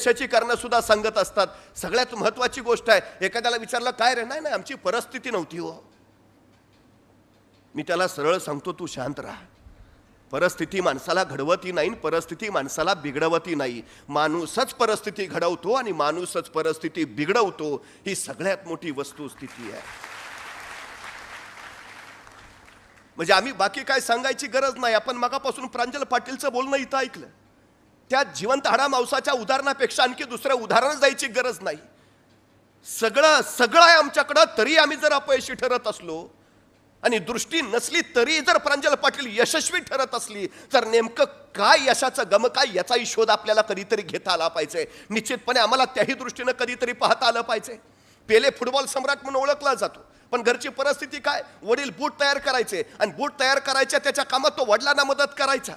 यशाची कारणं सुद्धा सांगत असतात. सगळ्यात महत्वाची गोष्ट आहे एखाद्याला विचारलं काय रे? नाही नाही आमची परिस्थिती नव्हती हो. मी त्याला सरळ सांगतो तू शांत राहा. परिस्थिती माणसाला घडवती नाही परिस्थिती माणसाला बिघडवती नाही. माणूसच परिस्थिती घडवतो आणि माणूसच परिस्थिती बिघडवतो ही सगळ्यात मोठी वस्तुस्थिती आहे. म्हणजे आम्ही बाकी काय सांगायची गरज नाही. आपण मगापासून प्रांजल पाटीलचं बोलणं इथं ऐकलं. त्या जिवंत हाडा मांसाच्या उदाहरणापेक्षा आणखी दुसरं उदाहरण द्यायची गरज नाही. सगळं सगळं आहे आमच्याकडं तरी आम्ही जर अपयशी ठरत असलो आणि दृष्टी नसली तरी जर प्रांजल पाटील यशस्वी ठरत असली तर नेमकं काय यशाचं गम काय याचाही शोध आपल्याला कधीतरी घेता आला पाहिजे. निश्चितपणे आम्हाला त्याही दृष्टीनं कधीतरी पाहता आलं पाहिजे. पेले फुटबॉल सम्राट म्हणून ओळखला जातो. पण घरची परिस्थिती काय? वडील बूट तयार करायचे आणि बूट तयार करायच्या त्याच्या कामात तो वडिलांना मदत करायचा.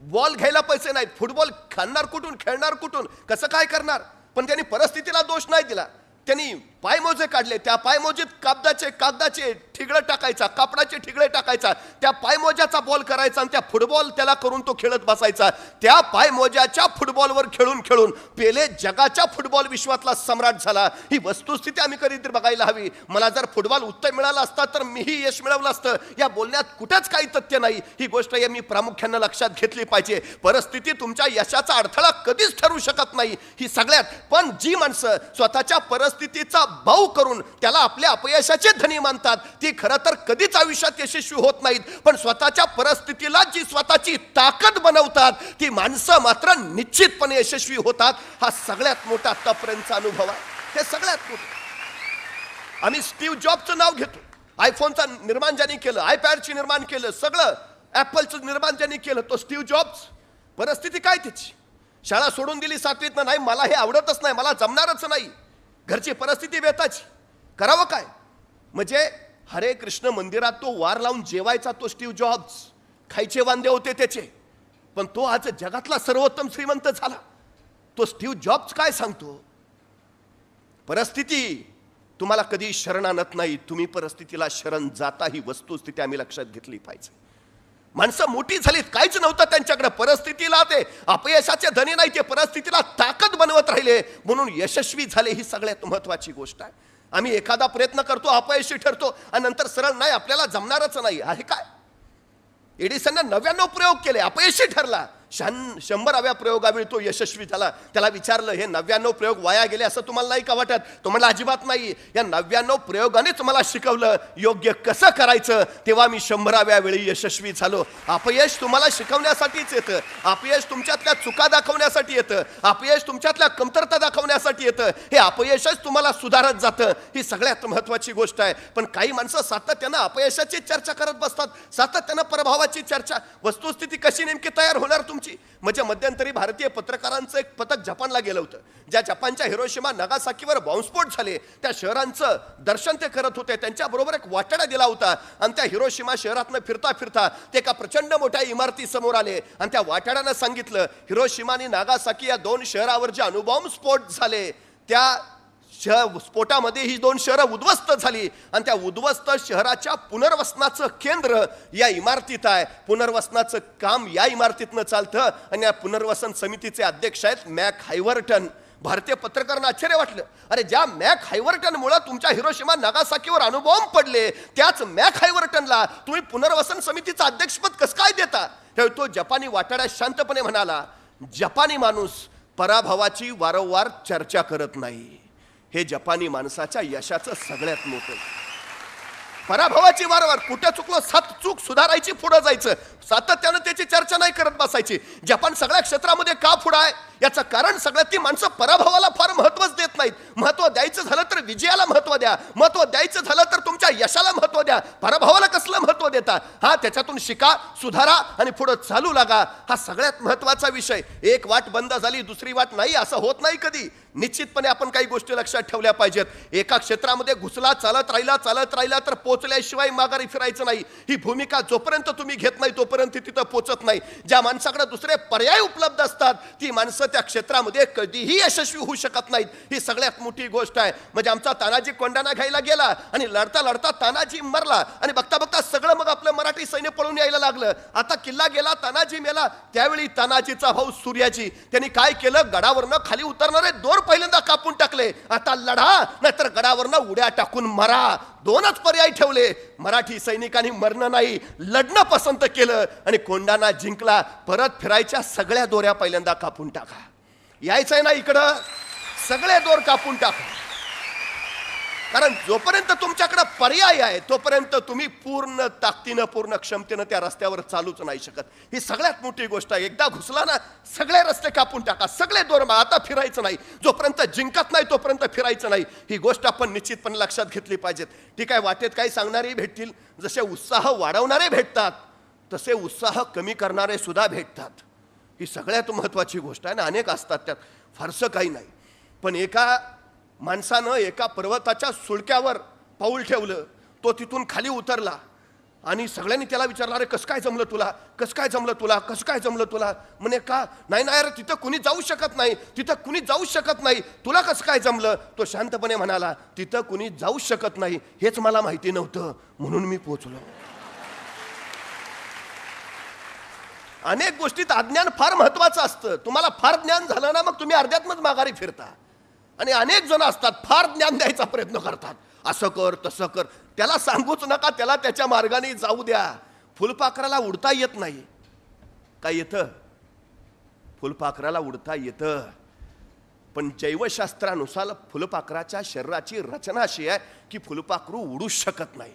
बॉल घ्यायला पैसे नाहीत. फुटबॉल खेळणार कुठून खेळणार कुठून कसं काय करणार? पण त्यांनी परिस्थितीला दोष नाही दिला. त्यांनी पायमोजे काढले त्या पायमोजीत कागदाचे कागदाचे ठिगळं टाकायचा कापडाचे ठिगळे टाकायचा त्या पायमोज्याचा बॉल करायचा आणि त्या फुटबॉल त्याला करून तो खेळत बसायचा. त्या पायमोज्याच्या फुटबॉलवर खेळून खेळून पेले जगाच्या फुटबॉल विश्वातला सम्राट झाला. ही वस्तुस्थिती आम्ही कधीतरी बघायला हवी. मला जर फुटबॉल उत्तर मिळाला असता तर मीही यश मिळवलं असतं. या बोलण्यात कुठंच काही तथ्य नाही. ही गोष्ट या मी प्रामुख्यानं लक्षात घेतली पाहिजे. परिस्थिती तुमच्या यशाचा अडथळा कधीच ठरू शकत नाही. ही सगळ्यात पण जी माणसं स्वतःच्या परिस्थितीचा भाऊ करून त्याला आपल्या अपयशाचे धनी मानतात. ती खरं तर कधीच आयुष्यात यशस्वी होत नाहीत. पण स्वतःच्या परिस्थितीला जी स्वतःची ताकद बनवतात ती माणसं मात्र निश्चितपणे यशस्वी होतात. हा सगळ्यात मोठा आत्तापर्यंतचा अनुभव आहे. हे सगळ्यात मोठं. आम्ही स्टीव्ह जॉबचं नाव घेतो. आयफोनचा निर्माण ज्यांनी केलं आयपॅडची निर्माण केलं सगळं ॲपलचं निर्माण ज्यांनी केलं तो स्टीव्ह जॉब्स. परिस्थिती काय त्याची शाळा सोडून दिली सातवीत नाही मला हे आवडतच नाही मला जमणारच नाही. घरची परिस्थिती बेताची करावं काय? म्हणजे हरे कृष्ण मंदिरात तो वार लावून जेवायचा तो स्टीव्ह जॉब्स. खायचे वांदे होते त्याचे. पण तो आज जगातला सर्वोत्तम श्रीमंत झाला. तो स्टीव्ह जॉब्स काय सांगतो? परिस्थिती तुम्हाला कधी शरण आणत नाही. तुम्ही परिस्थितीला शरण जाता ही वस्तुस्थिती आम्ही लक्षात घेतली पाहिजे. माणसं मोठी झालीत काहीच नव्हतं त्यांच्याकडे. परिस्थितीला ते अपयशाचे धनी नाही ते परिस्थितीला ताकद बनवत राहिले. म्हणून यशस्वी झाले ही सगळ्यात महत्वाची गोष्ट आहे. आम्ही एखादा प्रयत्न करतो अपयशी ठरतो आणि नंतर सरळ नाही आपल्याला जमणारच नाही. आहे काय? एडिसननं नव्याण्णव प्रयोग केले अपयशी ठरला. शन शंभराव्या प्रयोगावेळी तो यशस्वी झाला. त्याला विचारलं हे नव्याण्णव प्रयोग वाया गेले असं तुम्हाला नाही का वाटत? तुम्हाला अजिबात नाही. या नव्याण्णव प्रयोगानेच मला शिकवलं योग्य कसं करायचं? तेव्हा मी शंभराव्या वेळी यशस्वी झालो. अपयश तुम्हाला शिकवण्यासाठीच येतं. अपयश तुमच्यातल्या चुका दाखवण्यासाठी येतं. अपयश तुमच्यातल्या कमतरता दाखवण्यासाठी येतं. हे अपयशच तुम्हाला सुधारत जातं. ही सगळ्यात महत्त्वाची गोष्ट आहे. पण काही माणसं सातत्यानं अपयशाची चर्चा करत बसतात. सातत्यानं प्रभावाची चर्चा. वस्तुस्थिती कशी नेमकी तयार होणार तुम्ही? आमची म्हणजे मध्यंतरी भारतीय पत्रकारांचं एक पथक जपानला गेलं होतं ज्या जपानच्या हिरोशिमा नगासाकीवर बॉम्बस्फोट झाले. त्या शहरांचं दर्शन ते करत होते. त्यांच्याबरोबर एक वाटाडा दिला होता. आणि त्या हिरोशिमा शहरातनं फिरता फिरता ते एका प्रचंड मोठ्या इमारती समोर आले. आणि त्या वाटाड्यानं सांगितलं हिरोशिमा आणि नागासाकी या दोन शहरावर जे अणुबॉम्ब स्फोट झाले त्या शह स्फोटामध्ये ही दोन शहरं उद्ध्वस्त झाली. आणि त्या उद्ध्वस्त शहराच्या पुनर्वसनाचं केंद्र या इमारतीत आहे. पुनर्वसनाचं काम या इमारतीतनं चालतं आणि या पुनर्वसन समितीचे अध्यक्ष आहेत मॅक हायवर्टन. भारतीय पत्रकारांना आश्चर्य वाटलं. अरे ज्या मॅक हायवर्टनमुळे तुमच्या हिरोशिमा नागासाकीवर अनुभव पडले त्याच मॅक हायवर्टनला तुम्ही पुनर्वसन समितीचं अध्यक्षपद कसं काय देता? त्यावेळी तो जपानी वाटाड्यात शांतपणे म्हणाला जपानी माणूस पराभवाची वारंवार चर्चा करत नाही. हे जपानी माणसाच्या यशाचं सगळ्यात मोठं. पराभवाची वारंवार कुठे चुकलो सात चूक सुधारायची पुढं जायचं. सातत्यानं त्याची चर्चा नाही करत बसायची. जपान सगळ्या क्षेत्रामध्ये का पुढं आहे? याचं कारण सगळ्यात ती माणसं पराभवाला फार महत्वच देत नाहीत. महत्त्व द्यायचं झालं तर विजयाला महत्त्व द्या. महत्त्व द्यायचं झालं तर तुमच्या यशाला महत्त्व द्या. पराभवाला कसलं महत्त्व देता? हा त्याच्यातून शिका सुधारा आणि पुढं चालू लागा. हा सगळ्यात महत्त्वाचा विषय. एक वाट बंद झाली दुसरी वाट नाही असं होत नाही कधी. निश्चितपणे आपण काही गोष्टी लक्षात ठेवल्या पाहिजेत. एका क्षेत्रामध्ये घुसला चालत राहिला चालत राहिला तर पोचल्याशिवाय माघारी फिरायचं नाही. ही भूमिका जोपर्यंत तुम्ही घेत नाही तोपर्यंत तिथं पोचत नाही. ज्या माणसाकडे दुसरे पर्याय उपलब्ध असतात ती माणसं त्या क्षेत्रामध्ये कधीही यशस्वी होऊ शकत नाहीत. ही सगळ्यात मोठी गोष्ट आहे. म्हणजे आमचा तानाजी कोंडाणा घ्यायला गेला आणि लढता लढता तानाजी मरला. आणि बघता बघता सगळं मग आपलं मराठी सैन्य पळून यायला लागलं. आता किल्ला गेला तानाजी मेला. त्यावेळी तानाजीचा भाऊ सूर्याजी. त्यांनी काय केलं? गडावरनं खाली उतरणारे दोर पहिल्यांदा कापून टाकले. आता लढा नाहीतर गडावरनं उड्या टाकून मरा. दोनच पर्याय ठेवले. मराठी सैनिकांनी मरणं नाही लढणं पसंत केलं आणि कोंडांना जिंकला. परत फिरायच्या सगळ्या दोऱ्या पहिल्यांदा कापून टाका. यायचंय ना इकडं? सगळे दोर कापून टाका. कारण जोपर्यंत तुमच्याकडे पर्याय आहे तोपर्यंत तुम्ही पूर्ण ताकदीनं पूर्ण क्षमतेनं त्या रस्त्यावर चालूच नाही शकत. ही सगळ्यात मोठी गोष्ट आहे. एकदा घुसला ना सगळे रस्ते कापून टाका. सगळे दोरमा आता फिरायचं नाही. जोपर्यंत जिंकत नाही तोपर्यंत फिरायचं नाही. ही गोष्ट आपण निश्चितपणे लक्षात घेतली पाहिजेत. ठीक आहे वाटेत काही सांगणारेही भेटतील. जसे उत्साह वाढवणारे भेटतात तसे उत्साह कमी करणारे सुद्धा भेटतात. ही सगळ्यात महत्त्वाची गोष्ट आहे ना अनेक असतात त्यात. फारसं काही नाही. पण एका माणसानं एका पर्वताच्या सुळक्यावर पाऊल ठेवलं तो तिथून खाली उतरला. आणि सगळ्यांनी त्याला विचारलं अरे कसं काय जमलं तुला? कसं काय जमलं तुला? कसं काय जमलं तुला? म्हणे का? नाही नाही अरे तिथं कुणी जाऊ शकत नाही. तिथं कुणी जाऊ शकत नाही. तुला कसं काय जमलं? तो शांतपणे म्हणाला तिथं कुणी जाऊ शकत नाही. हेच मला माहिती नव्हतं. म्हणून मी पोचलो अनेक गोष्टीत अज्ञान फार महत्वाचं असतं. तुम्हाला फार ज्ञान झालं ना मग तुम्ही अर्ध्यात्मच माघारी फिरता. आणि अनेक जण असतात फार ज्ञान द्यायचा प्रयत्न करतात. असं कर तसं कर. त्याला सांगूच नका त्याला त्याच्या मार्गाने जाऊ द्या. फुलपाखराला उडता येत नाही. काय येतं? फुलपाखराला उडता येतं. पण जैवशास्त्रानुसार फुलपाखराच्या शरीराची रचना अशी आहे की फुलपाखरू उडू शकत नाही.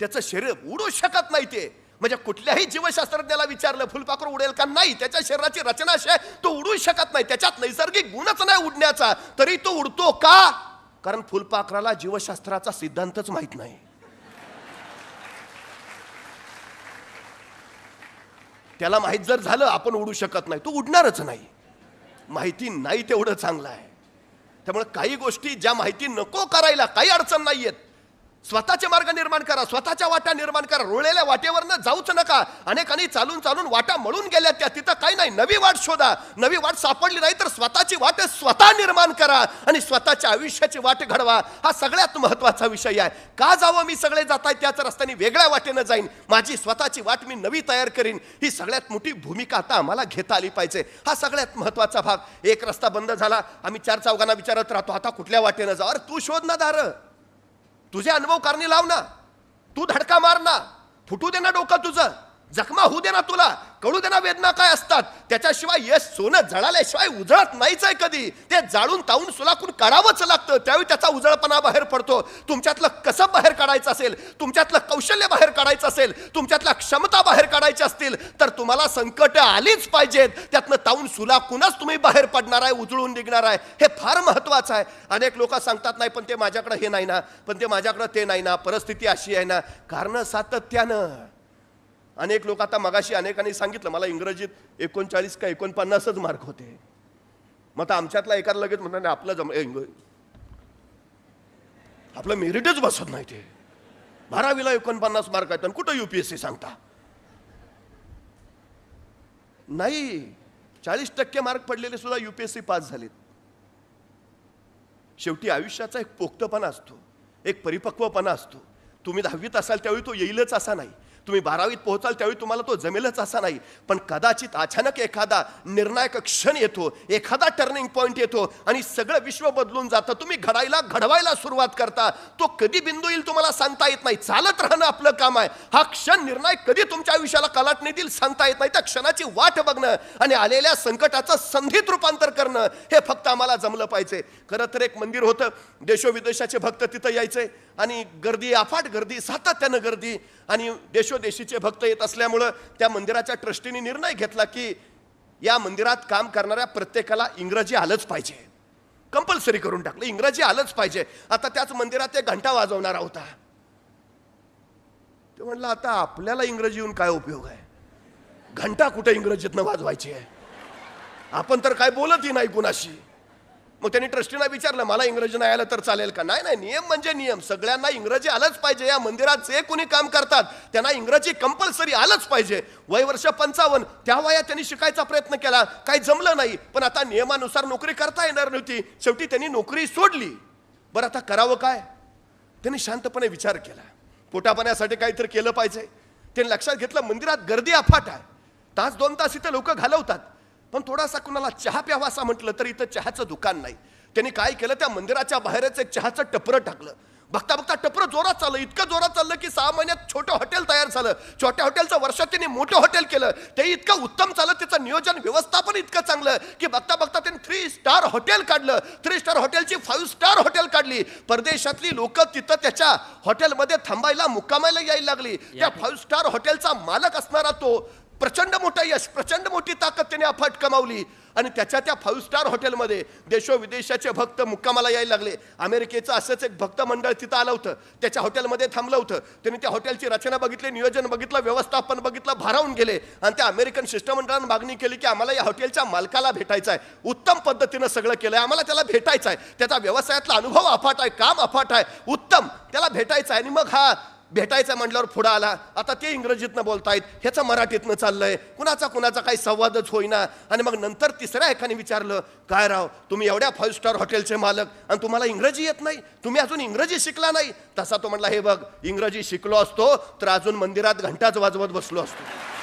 त्याचं शरीर उडू शकत नाही ते. म्हणजे कुठल्याही जीवशास्त्रज्ञाला विचारलं फुलपाखरू उडेल का? नाही त्याच्या शरीराची रचना अशी आहे तो उडू शकत नाही. त्याच्यात नैसर्गिक गुणच नाही उडण्याचा. तरी तो उडतो का? कारण फुलपाखराला जीवशास्त्राचा सिद्धांतच माहीत नाही. त्याला माहीत जर झालं आपण उडू शकत नाही. तो उडणारच नाही. माहिती नाही तेवढं चांगलं आहे. त्यामुळे काही गोष्टी ज्या माहिती नको करायला काही अडचण नाहीयेत. स्वतःचे मार्ग निर्माण करा स्वतःच्या वाटा निर्माण करा रोळलेल्या वाटेवरनं जाऊच नका. अनेकांनी चालून चालून वाटा मळून गेल्या त्या तिथं काही नाही. नवी वाट शोधा. नवी वाट सापडली नाही तर स्वतःची वाट स्वतः निर्माण करा आणि स्वतःच्या आयुष्याची वाट घडवा. हा सगळ्यात महत्त्वाचा विषय आहे. का जावं मी सगळे जात आहे त्याच रस्त्याने वेगळ्या वाटेनं जाईन. माझी स्वतःची वाट मी नवी तयार करीन. ही सगळ्यात मोठी भूमिका आता आम्हाला घेता आली पाहिजे. हा सगळ्यात महत्त्वाचा भाग. एक रस्ता बंद झाला. आम्ही चार चौघांना विचारत राहतो आता कुठल्या वाटेनं जा अरे तू शोध ना दार. तुझे अनुभव कारणी लाव ना. तू धडका मार ना. फुटू दे ना डोकं तुझं. जखमा होऊ दे ना तुला कळू दे ना वेदना काय असतात. त्याच्याशिवाय यश सोनं जळाल्याशिवाय उजळत नाहीच आहे कधी. ते जाळून तावून सुलाकून काढावंच लागतं. त्यावेळी त्याचा उजळपणा बाहेर पडतो. तुमच्यातलं कसं बाहेर काढायचं असेल तुमच्यातलं कौशल्य बाहेर काढायचं असेल तुमच्यातल्या क्षमता बाहेर काढायच्या असतील तर तुम्हाला संकट आलीच पाहिजेत. त्यातनं तावून सुलाकूनच तुम्ही बाहेर पडणार आहे उजळून निघणार आहे. हे फार महत्वाचं आहे. अनेक लोक सांगतात नाही पण ते माझ्याकडं हे नाही ना पण ते माझ्याकडं ते नाही ना परिस्थिती अशी आहे ना. कारण सातत्यानं अनेक लोक आता मगाशी अनेकांनी सांगितलं मला इंग्रजीत एकोणचाळीस का एकोणपन्नासच मार्क होते. मग आता आमच्यातला एकाला लगेच म्हणणार आपलं जम आपलं मेरिटच बसत नाही ते. बारावीला एकोणपन्नास मार्क आहेत आणि कुठं युपीएससी सांगता? नाही चाळीस टक्के मार्क पडलेले सुद्धा युपीएससी पास झालेत. शेवटी आयुष्याचा एक पोक्तपणा असतो एक परिपक्वपणा असतो. तुम्ही दहावीत असाल त्यावेळी तो येईलच असा नाही. तुम्ही बारावीत पोहोचाल त्यावेळी तुम्हाला तो जमेलच असा नाही. पण कदाचित अचानक एखादा निर्णायक क्षण येतो एखादा टर्निंग पॉईंट येतो आणि सगळं विश्व बदलून जातं. तुम्ही घडायला घडवायला सुरुवात करता. तो कधी बिंदू येईल तुम्हाला सांगता येत नाही. चालत राहणं आपलं काम आहे. हा क्षण निर्णय कधी तुमच्या आयुष्याला कलाटणी देईल सांगता येत नाही. त्या क्षणाची वाट बघणं आणि आलेल्या संकटाचं संधीत रूपांतर करणं हे फक्त आम्हाला जमलं पाहिजे. खरं तर एक मंदिर होतं. देशोविदेशाचे भक्त तिथं यायचे. आणि गर्दी अफाट गर्दी सातत्यानं गर्दी. आणि देशोदेशीचे भक्त येत असल्यामुळं त्या मंदिराच्या ट्रस्टीने निर्णय घेतला की या मंदिरात काम करणाऱ्या प्रत्येकाला इंग्रजी आलंच पाहिजे. कंपल्सरी करून टाकलं. इंग्रजी आलंच पाहिजे. आता त्याच मंदिरात एक घंटा वाजवणारा होता. ते म्हणलं आता आपल्याला इंग्रजी येऊन काय उपयोग आहे? घंटा कुठे इंग्रजीतनं वाजवायची आहे? आपण तर काय बोलतही नाही कुणाशी. मग त्यांनी ट्रस्टीना विचारलं मला इंग्रजी नाही आलं तर चालेल का? नाही नाही नियम म्हणजे नियम. सगळ्यांना इंग्रजी आलंच पाहिजे. या मंदिरात जे कोणी काम करतात त्यांना इंग्रजी कंपल्सरी आलंच पाहिजे. वय वर्ष पंचावन्न. त्या वयात त्यांनी शिकायचा प्रयत्न केला. काही जमलं नाही. पण आता नियमानुसार नोकरी करता येणार नव्हती. शेवटी त्यांनी नोकरी सोडली. बरं आता करावं काय? त्यांनी शांतपणे विचार केला. पोटापाण्यासाठी काहीतरी केलं पाहिजे. त्यांनी लक्षात घेतलं मंदिरात गर्दी अफाट आहे. तास दोन तास इथं लोक घालवतात. पण थोडासा कुणाला चहा प्यावासा म्हटलं तर इथं चहाचं दुकान नाही. त्यांनी काय केलं? त्या मंदिराच्या बाहेरच एक चहाचं टपरं टाकलं. बघता बघता टपरं जोरात चाललं. इतकं जोरात चाललं की सहा महिन्यात छोटं हॉटेल तयार झालं. छोट्या हॉटेलचं वर्षात त्यांनी मोठं हॉटेल केलं. ते इतकं उत्तम चाललं त्याचं नियोजन व्यवस्थापन इतकं चांगलं की बघता बघता त्यांनी थ्री स्टार हॉटेल काढलं. थ्री स्टार हॉटेलची फाईव्ह स्टार हॉटेल काढली. परदेशातली लोक तिथं त्याच्या हॉटेलमध्ये थांबायला मुक्कामायला यायला लागली. त्या फाईव्ह स्टार हॉटेलचा मालक असणारा तो प्रचंड मोठा यश प्रचंड मोठी ताकद त्याने अफाट कमावली. आणि त्याच्या त्या फाईव्ह स्टार हॉटेलमध्ये देशोविदेशाचे भक्त मुक्कामाला यायला लागले. अमेरिकेचं असंच एक भक्त मंडळ तिथं आलं होतं. त्याच्या हॉटेलमध्ये थांबलं होतं. त्यांनी त्या हॉटेलची रचना बघितली नियोजन बघितलं व्यवस्थापन बघितलं भारावून गेले. आणि त्या अमेरिकन शिष्टमंडळानं मागणी केली की आम्हाला या हॉटेलच्या मालकाला भेटायचं आहे. उत्तम पद्धतीनं सगळं केलं आम्हाला त्याला भेटायचं आहे. त्याचा व्यवसायातला अनुभव अफाट आहे काम अफाट आहे. उत्तम! त्याला भेटायचं आहे. आणि मग हा भेटायचा म्हटल्यावर पुढं आला. आता ते इंग्रजीतनं बोलतायत ह्याचं मराठीतनं चाललंय. कुणाचा कुणाचा काही संवादच होईना. आणि मग नंतर तिसऱ्या एकाने विचारलं काय राव तुम्ही एवढ्या फाईव्ह स्टार हॉटेलचे मालक आणि तुम्हाला इंग्रजी येत नाही? तुम्ही अजून इंग्रजी शिकला नाही? तसा तो म्हटला हे बघ इंग्रजी शिकलो असतो तर अजून मंदिरात घंटाच वाजवत बसलो असतो.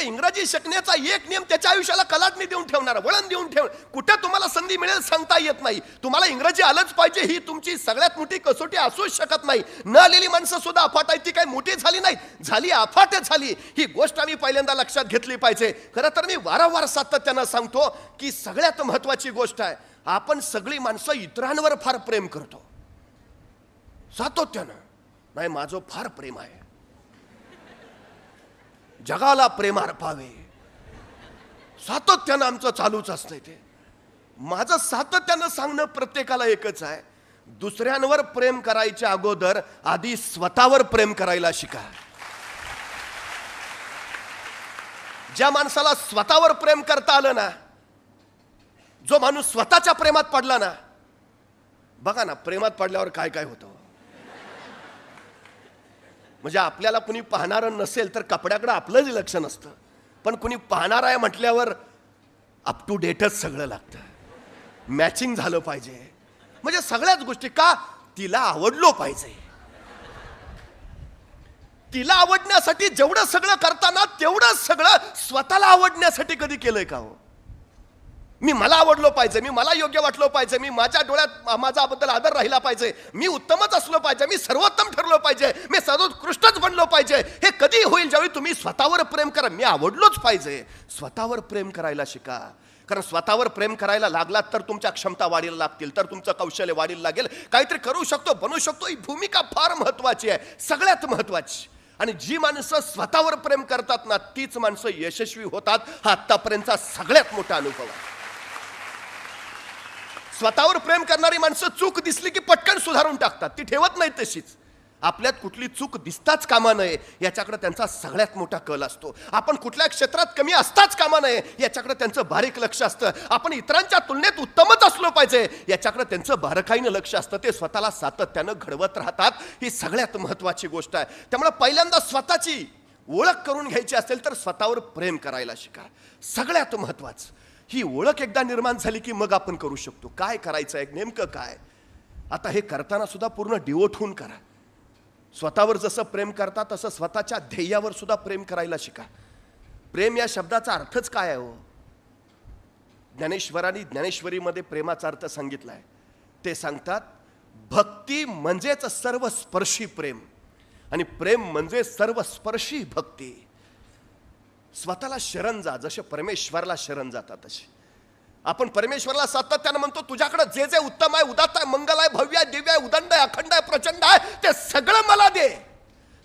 ते इंग्रजी शिकण्याचा एक नियम त्याच्या आयुष्याला कलाटणी देऊन ठेवणार वळण देऊन ठेव. कुठे तुम्हाला संधी मिळेल सांगता येत नाही. तुम्हाला इंग्रजी आलंच पाहिजे ही तुमची सगळ्यात मोठी कसोटी असूच शकत नाही. न आलेली माणसं सुद्धा अफाट आहे ती काही मोठी झाली नाही झाली अफाट झाली. ही गोष्ट आम्ही पहिल्यांदा लक्षात घेतली पाहिजे. खरं तर मी वारंवार सातत्यानं सांगतो की सगळ्यात महत्वाची गोष्ट आहे आपण सगळी माणसं इतरांवर फार प्रेम करतो. सातत्यानं. नाही माझं फार प्रेम आहे. जगाला प्रेम अर्पावे. सातत्यानं आमचं चालूच असतंय ते. माझं सातत्यानं सांगणं प्रत्येकाला एकच आहे. दुसऱ्यांवर प्रेम करायच्या अगोदर आधी स्वतःवर प्रेम करायला शिका. ज्या माणसाला स्वतःवर प्रेम करता आलं ना जो माणूस स्वतःच्या प्रेमात पडला ना बघा ना प्रेमात पडल्यावर काय काय होतं? म्हणजे आपल्याला कुणी पाहणारं नसेल तर कपड्याकडं आपलंच लक्ष नसतं. पण कुणी पाहणार आहे म्हटल्यावर अप टू डेटच सगळं लागतं. मॅचिंग झालं पाहिजे. म्हणजे सगळ्याच गोष्टी का? तिला आवडलो पाहिजे. तिला आवडण्यासाठी जेवढं सगळं करताना तेवढं सगळं स्वतःला आवडण्यासाठी कधी केलंय का हो? मी मला आवडलो पाहिजे मी मला योग्य वाटलो पाहिजे मी माझ्या डोळ्यात माझ्याबद्दल आदर राहिला पाहिजे मी उत्तमच असलो पाहिजे मी सर्वोत्तम ठरलो पाहिजे मी सर्वोत्कृष्टच बनलो पाहिजे हे कधी होईल ज्यावेळी तुम्ही स्वतःवर प्रेम करा? मी आवडलोच पाहिजे. स्वतःवर प्रेम करायला शिका. कारण स्वतःवर प्रेम करायला लागलात तर तुमच्या क्षमता वाढीला लागतील तर तुमचं कौशल्य वाढीला लागेल. काहीतरी करू शकतो बनवू शकतो ही भूमिका फार महत्वाची आहे सगळ्यात महत्वाची. आणि जी माणसं स्वतःवर प्रेम करतात ना तीच माणसं यशस्वी होतात हा आत्तापर्यंतचा सगळ्यात मोठा अनुभव आहे. स्वतःवर प्रेम करणारी माणसं चूक दिसली की पटकन सुधारून टाकतात. ती ठेवत नाही तशीच. आपल्यात कुठली चूक दिसताच कामा नये याच्याकडे त्यांचा सगळ्यात मोठा कल असतो. आपण कुठल्या क्षेत्रात कमी असताच कामा नये याच्याकडे त्यांचं बारीक लक्ष असतं. आपण इतरांच्या तुलनेत उत्तमच असलो पाहिजे याच्याकडे त्यांचं बारकाईनं लक्ष असतं. ते स्वतःला सातत्यानं घडवत राहतात ही सगळ्यात महत्त्वाची गोष्ट आहे. त्यामुळे पहिल्यांदा स्वतःची ओळख करून घ्यायची असेल तर स्वतःवर प्रेम करायला शिका. सगळ्यात महत्त्वाचं. ही ओळख एकदा निर्माण झाली की मग आपण करू शकतो. काय करायचं आहे? नेमकं काय? आता हे करताना सुद्धा पूर्ण डिवोट होऊन करा. स्वतःवर जसं प्रेम करता तसं स्वतःच्या ध्येयावर सुद्धा प्रेम करायला शिका. प्रेम या शब्दाचा अर्थच काय आहे हो? ज्ञानेश्वरांनी ज्ञानेश्वरीमध्ये प्रेमाचा अर्थ सांगितला आहे ते सांगतात भक्ती म्हणजेच सर्वस्पर्शी प्रेम आणि प्रेम म्हणजे सर्वस्पर्शी भक्ती. स्वतःला शरण जा जसे परमेश्वरला शरण जातात तसे. आपण परमेश्वरला सातत्यानं म्हणतो तुझ्याकडे जे जे उत्तम आहे उदात्त आहे मंगल आहे भव्य आहे दिव्य आहे उदंड आहे अखंड आहे प्रचंड आहे ते सगळं मला दे.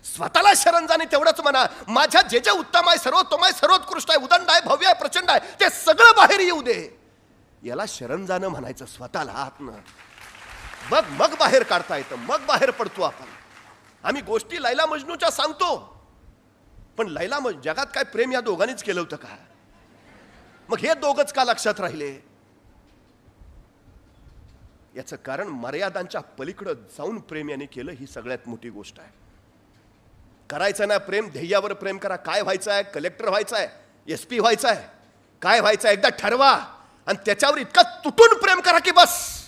स्वतःला शरण जाणे तेवढंच म्हणा माझ्या जे जे उत्तम आहे सर्वोत्तम आहे सर्वोत्कृष्ट आहे उदंड आहे भव्य आहे प्रचंड आहे ते सगळं बाहेर येऊ दे. याला शरण जाणं म्हणायचं स्वतःला आतनं. मग मग बाहेर काढता येतं मग बाहेर पडतो आपण. आम्ही गोष्टी लायला मजनूच्या सांगतो. पण लैला मज जगात काय प्रेम या दोघांनीच केलं होतं का? मग हे दोघंच का लक्षात राहिले? याचं कारण मर्यादांच्या पलीकडं जाऊन प्रेम याने केलं ही सगळ्यात मोठी गोष्ट आहे. करायचं ना प्रेम ध्येयावर प्रेम करा. काय व्हायचं आहे कलेक्टर व्हायचं आहे एस पी व्हायचं आहे काय व्हायचं एकदा ठरवा. आणि त्याच्यावर इतका तुटून प्रेम करा की बस.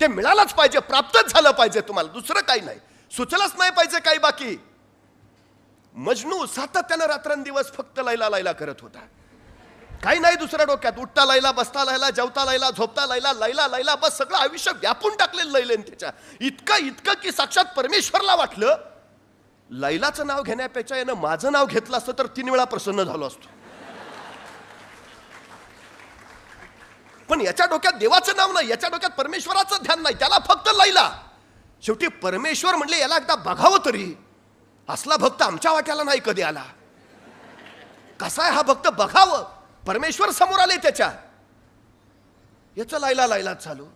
ते मिळालंच पाहिजे प्राप्तच झालं पाहिजे तुम्हाला. दुसरं काही नाही. सुचलंच नाही पाहिजे काही बाकी. मजनू सातत्यानं रात्रंदिवस फक्त लैला लैला करत होता. काही नाही दुसऱ्या डोक्यात. उठता लायला बसता लायला जेवता लायला झोपता लायला लैला लैला बस सगळं आयुष्य व्यापून टाकलेलं लैलेन त्याच्या. इतकं इतकं की साक्षात परमेश्वरला वाटलं लैलाचं नाव घेण्यापेक्षा यानं माझं नाव घेतलं असतं तर तीन वेळा प्रसन्न झालो असतो. पण याच्या डोक्यात देवाचं नाव नाही याच्या डोक्यात परमेश्वराचं ध्यान नाही त्याला फक्त लैला. शेवटी परमेश्वर म्हणले याला एकदा बघावं तरी असला भक्त आमच्या वाट्याला नाही कधी आला. कसा आहे हा भक्त बघावं? परमेश्वर समोर आले त्याच्या. याचं लायला लायला चालू.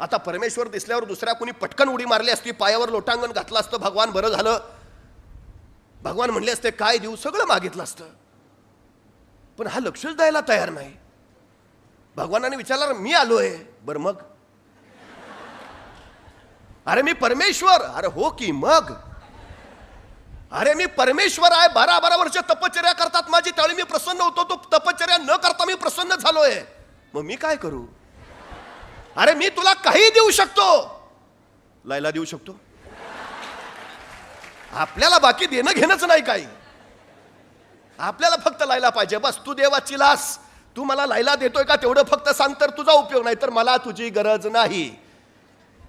आता परमेश्वर दिसल्यावर दुसऱ्या कोणी पटकन उडी मारली असती पायावर लोटांगण घातलं असतं भगवान बरं झालं. भगवान म्हणले असते काय देऊ? सगळं मागितलं असतं. पण हा लक्षच द्यायला तयार नाही. भगवानाने विचारलं मी आलो आहे बरं मग? अरे मी परमेश्वर. अरे हो की मग? अरे मी परमेश्वर आहे बारा बारा वर्ष तपश्चर्या करतात माझी त्यावेळी मी प्रसन्न होतो तो तपश्चर्या न करता मी प्रसन्न झालोय. मग मी काय करू? अरे मी तुला काही देऊ शकतो. लायला देऊ शकतो? आपल्याला बाकी देणं घेणंच नाही काही. आपल्याला फक्त लायला पाहिजे. बस तू देवाची लास. तू मला लायला देतोय का तेवढं फक्त सांग तर तुझा उपयोग नाही तर मला तुझी गरज नाही.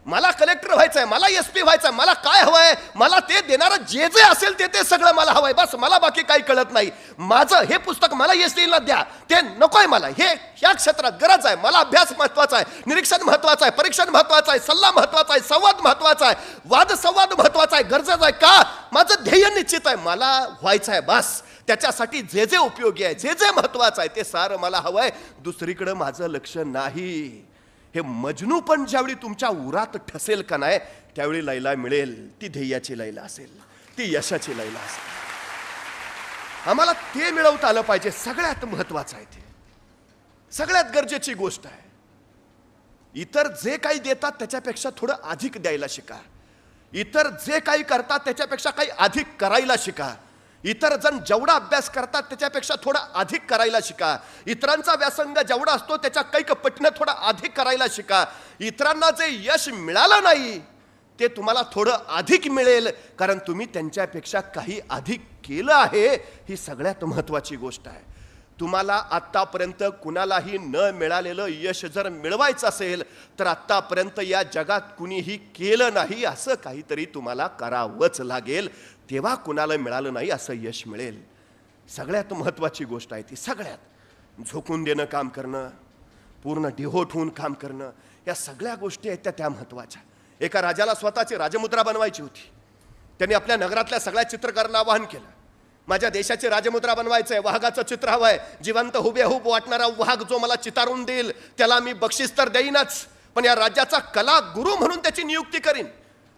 मला कलेक्टर व्हायचंय मला एस पी व्हायचंय मला काय हवंय? मला ते देणारं जे जे असेल ते ते सगळं मला हवंय. बस मला बाकी काही कळत नाही. माझं हे पुस्तक मला एस टीला द्या. ते नकोय मला. हे या क्षेत्रात गरज आहे. मला अभ्यास महत्त्वाचा आहे निरीक्षण महत्वाचं आहे परीक्षण महत्वाचं आहे सल्ला महत्त्वाचा आहे संवाद महत्त्वाचा आहे वाद संवाद महत्त्वाचा आहे गरजेचं आहे का? माझं ध्येय निश्चित आहे. मला व्हायचं आहे. बस त्याच्यासाठी जे जे उपयोगी आहे जे जे महत्वाचं आहे ते सारं मला हवं आहे दुसरीकडं माझं लक्ष नाही. हे मजनू पण ज्यावेळी तुमच्या उरात ठसेल का नाही त्यावेळी लैला मिळेल. ती ध्येयाची लैला असेल. ती यशाची लैला असेल. आम्हाला ते मिळवता आलं पाहिजे. सगळ्यात महत्वाचं आहे ते. सगळ्यात गरजेची गोष्ट आहे. इतर जे काही देतात त्याच्यापेक्षा थोडं अधिक द्यायला शिका. इतर जे काही करतात त्याच्यापेक्षा काही अधिक करायला शिका. इतर जण जेवढा अभ्यास करतात त्याच्यापेक्षा थोडा अधिक करायला शिका. इतरांचा व्यासंग जेवढा असतो त्याच्या कैक पटीनं थोडा अधिक करायला शिका. इतरांना जे यश मिळालं नाही ते तुम्हाला थोडं अधिक मिळेल. कारण तुम्ही त्यांच्यापेक्षा काही अधिक केलं आहे ही सगळ्यात महत्त्वाची गोष्ट आहे. तुम्हाला आत्तापर्यंत कुणालाही न मिळालेलं यश जर मिळवायचं असेल तर आत्तापर्यंत या जगात कुणीही केलं नाही असं काहीतरी तुम्हाला करावंच लागेल. तेव्हा कुणाला मिळालं नाही असं यश मिळेल. सगळ्यात महत्त्वाची गोष्ट आहे ती सगळ्यात. झोकून देणं काम करणं पूर्ण डिहोट होऊन काम करणं या सगळ्या गोष्टी आहेत त्या त्या महत्त्वाच्या. एका राजाला स्वतःची राजमुद्रा बनवायची होती. त्यांनी आपल्या नगरातल्या सगळ्या चित्रकारांना आवाहन केलं. माझ्या देशाची राजमुद्रा बनवायचं आहे वाघाचं चित्र हवं आहे जिवंत हुबेहूब वाटणारा वाघ जो मला चितारून देईल त्याला मी बक्षीस तर देईनच. पण या राज्याचा कला गुरु म्हणून त्याची नियुक्ती करीन.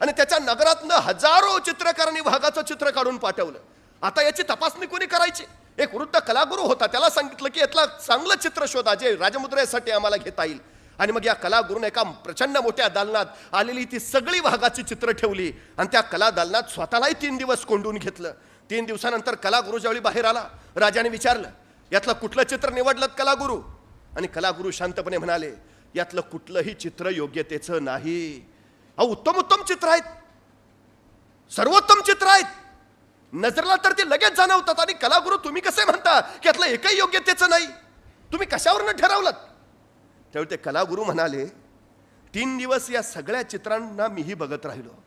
आणि त्याच्या नगरातनं हजारो चित्रकारांनी वाघाचं चित्र काढून पाठवलं. आता याची तपासणी कोणी करायची? एक वृद्ध कलागुरू होता त्याला सांगितलं की यातला चांगलं चित्र शोधा जे राजमुद्रेसाठी आम्हाला घेता येईल. आणि मग या कलागुरूने एका प्रचंड मोठ्या दालनात आलेली ती सगळी वाघाची चित्र ठेवली. आणि त्या कला दालनात स्वतःलाही तीन दिवस कोंडून घेतलं. तीन दिवसानंतर कलागुरू ज्यावेळी बाहेर आला राजाने विचारलं यातलं कुठलं चित्र निवडलं कलागुरू? आणि कलागुरू शांतपणे म्हणाले यातलं कुठलंही चित्र योग्यतेचं नाही. अहो उत्तम उत्तम चित्र आहेत. सर्वोत्तम चित्र आहेत. नजरला तर ते लगेच जाणवतात. आणि कलागुरू तुम्ही कसे म्हणता की यातलं एकही योग्यतेचं नाही? तुम्ही कशावरनं ठरवलं त्यावेळी ते कलागुरू म्हणाले तीन दिवस या सगळ्या चित्रांना मीही बघत राहिलो.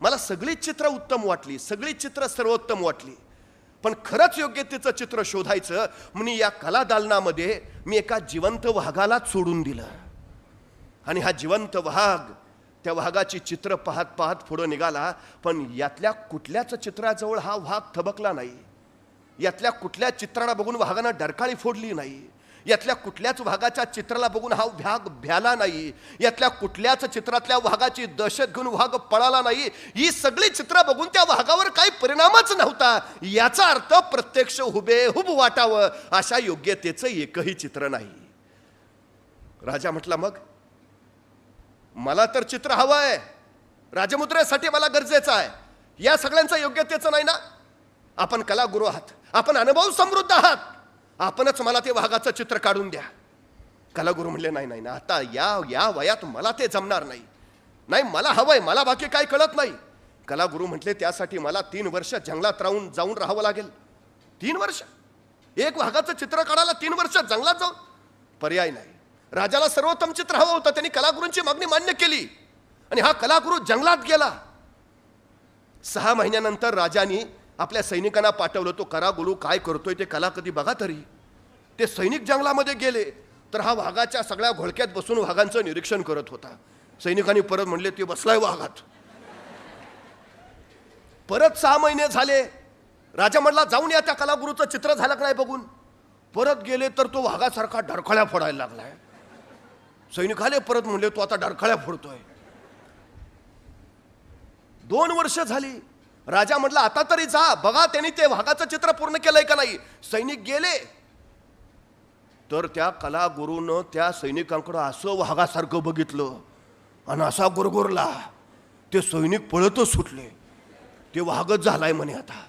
मला सगळीच चित्र उत्तम वाटली सगळीच चित्र सर्वोत्तम वाटली. पण खरंच योग्यतेचं चित्र शोधायचं म्हणून या कला दालनामध्ये मी एका जिवंत वाघालाच सोडून दिलं. आणि हा जिवंत वाघ त्या वाघाची चित्र पाहत पाहत पुढं निघाला पण यातल्या कुठल्याच चित्राजवळ हा वाघ थबकला नाही. यातल्या कुठल्या चित्राला बघून वाघानं डरकाळी फोडली नाही. यातल्या कुठल्याच वाघाच्या चित्राला बघून हा वाघ भ्याला नाही. यातल्या कुठल्याच चित्रातल्या वाघाची दहशत घेऊन वाघ पळाला नाही. ही सगळी चित्र बघून त्या वाघावर काही परिणामच नव्हता. याचा अर्थ प्रत्यक्ष हुबेहूब वाटावं अशा योग्यतेचं एकही चित्र नाही. राजा म्हटला मग? मला तर चित्र हवं आहे राजमुद्रेसाठी मला गरजेचं आहे. या सगळ्यांचं योग्यतेचं नाही ना? आपण कलागुरू आहात. आपण अनुभव समृद्ध आहात. आपणच मला ते वाघाचं चित्र काढून द्या. कलागुरू म्हणले नाही नाही ना आता या या वयात मला ते जमणार नाही. नाही मला हवंय मला बाकी काय कळत नाही. कलागुरू म्हटले त्यासाठी मला तीन वर्ष जंगलात राहून जाऊन राहावं लागेल. तीन वर्ष? एक वाघाचं चित्र काढायला तीन वर्ष जंगलात जाऊन? पर्याय नाही. राजाला सर्वोत्तम चित्र हवं होतं त्यांनी कलागुरूंची मागणी मान्य केली. आणि हा कलागुरू जंगलात गेला. सहा महिन्यानंतर राजानी आपल्या सैनिकांना पाठवलं तो कलागुरू काय करतोय ते कला कधी बघा तरी. ते सैनिक जंगलामध्ये गेले तर हा वाघाच्या सगळ्या घोळक्यात बसून वाघांचं निरीक्षण करत होता. सैनिकांनी परत म्हणले ते बसलाय वाघात. परत सहा महिने झाले राजा म्हणला जाऊन या त्या कलागुरूचं चित्र झालं का नाही बघून. परत गेले तर तो वाघासारखा ढरखळ्या फोडायला लागलाय. सैनिकाले परत म्हणले तो आता ढरखळ्या फोडतोय. दोन वर्ष झाली राजा म्हटला आता तरी जा बघा त्यांनी ते वाघाचं चित्र पूर्ण केलंय का नाही? सैनिक गेले. तर त्या कला गुरुनं त्या सैनिकांकडं असं वाघासारखं बघितलं आणि असा गुरगुरला ते सैनिक पळतच सुटले. ते वाघच झालाय म्हणे आता.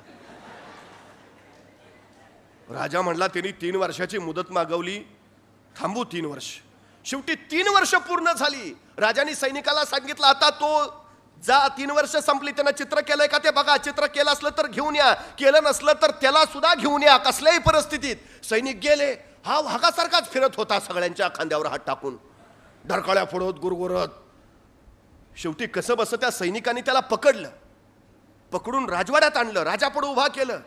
राजा म्हणला त्यांनी तीन वर्षाची मुदत मागवली. थांबू तीन वर्ष. शेवटी तीन वर्ष पूर्ण झाली. राजाने सैनिकाला सांगितलं आता तो जा तीन वर्ष संपली त्यानं चित्र केलंय का ते बघा. चित्र केलं असलं तर घेऊन या. केलं नसलं तर त्याला सुद्धा घेऊन या कसल्याही परिस्थितीत. सैनिक गेले. हा वाघासारखाच फिरत होता सगळ्यांच्या खांद्यावर हात टाकून. ढरकाळ्या फोडत गुरगुरत. शेवटी कसं बसं त्या सैनिकांनी त्याला पकडलं. पकडून राजवाड्यात आणलं राजापुढे उभा केलं.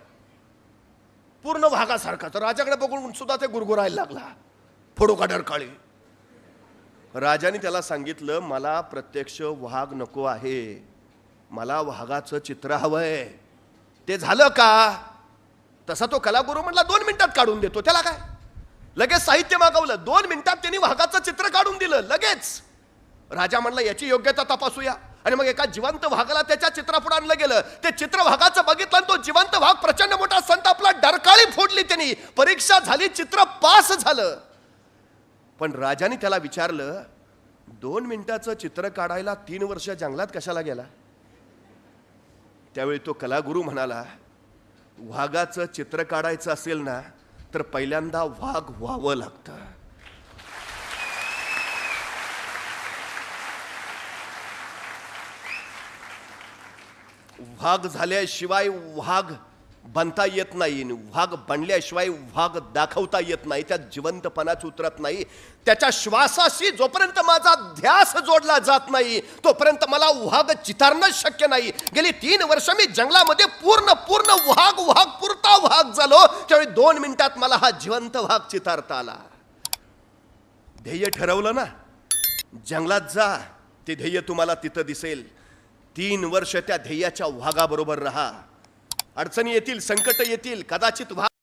पूर्ण वाघासारखा. तर राजाकडे बघून सुद्धा ते गुरगुरायला लागला. फोडो का डरकाळी? राजाने त्याला सांगितलं मला प्रत्यक्ष वाघ नको आहे. मला वाघाचं चित्र हवंय. ते झालं का? तसा तो कलागुरू म्हटला दोन मिनिटात काढून देतो. त्याला काय? लगेच साहित्य मागवलं. दोन मिनिटात त्यांनी वाघाचं चित्र काढून दिलं. लगेच. राजा म्हणला याची योग्यता तपासूया. आणि मग एका जिवंत वाघाला त्याच्या चित्रापुढे आणलं गेलं. ते चित्र वाघाचं बघितलं आणि तो जिवंत वाघ प्रचंड मोठा संत आपला डरकाळी फोडली त्यांनी. परीक्षा झाली चित्र पास झालं. पण राजाने त्याला विचारलं दोन मिनिटाचं चित्र काढायला तीन वर्ष जंगलात कशाला गेला? त्यावेळी तो कलागुरू म्हणाला वाघाचं चित्र काढायचं असेल ना तर पहिल्यांदा वाघ व्हावं लागतं. वाघ झाल्याशिवाय वाघ बनता येत नाही वाघ बनल्याशिवाय वाघ दाखवता येत नाही त्यात जिवंतपणाच उतरत नाही. त्याच्या श्वासाशी जोपर्यंत माझा ध्यास जोडला जात नाही तोपर्यंत मला वाघ चितारणं शक्य नाही. गेली तीन वर्ष मी जंगलामध्ये पूर्ण पूर्ण वाघ वाघ पुरता वाघ झालो. त्यावेळी दोन मिनिटात मला हा जिवंत वाघ चितारता आला. ध्येय ठरवलं ना? जंगलात जा ते ध्येय तुम्हाला तिथं दिसेल. तीन वर्ष त्या ध्येयाच्या वाघाबरोबर राहा. अडचणी येतील संकट येतील कदाचित वाघ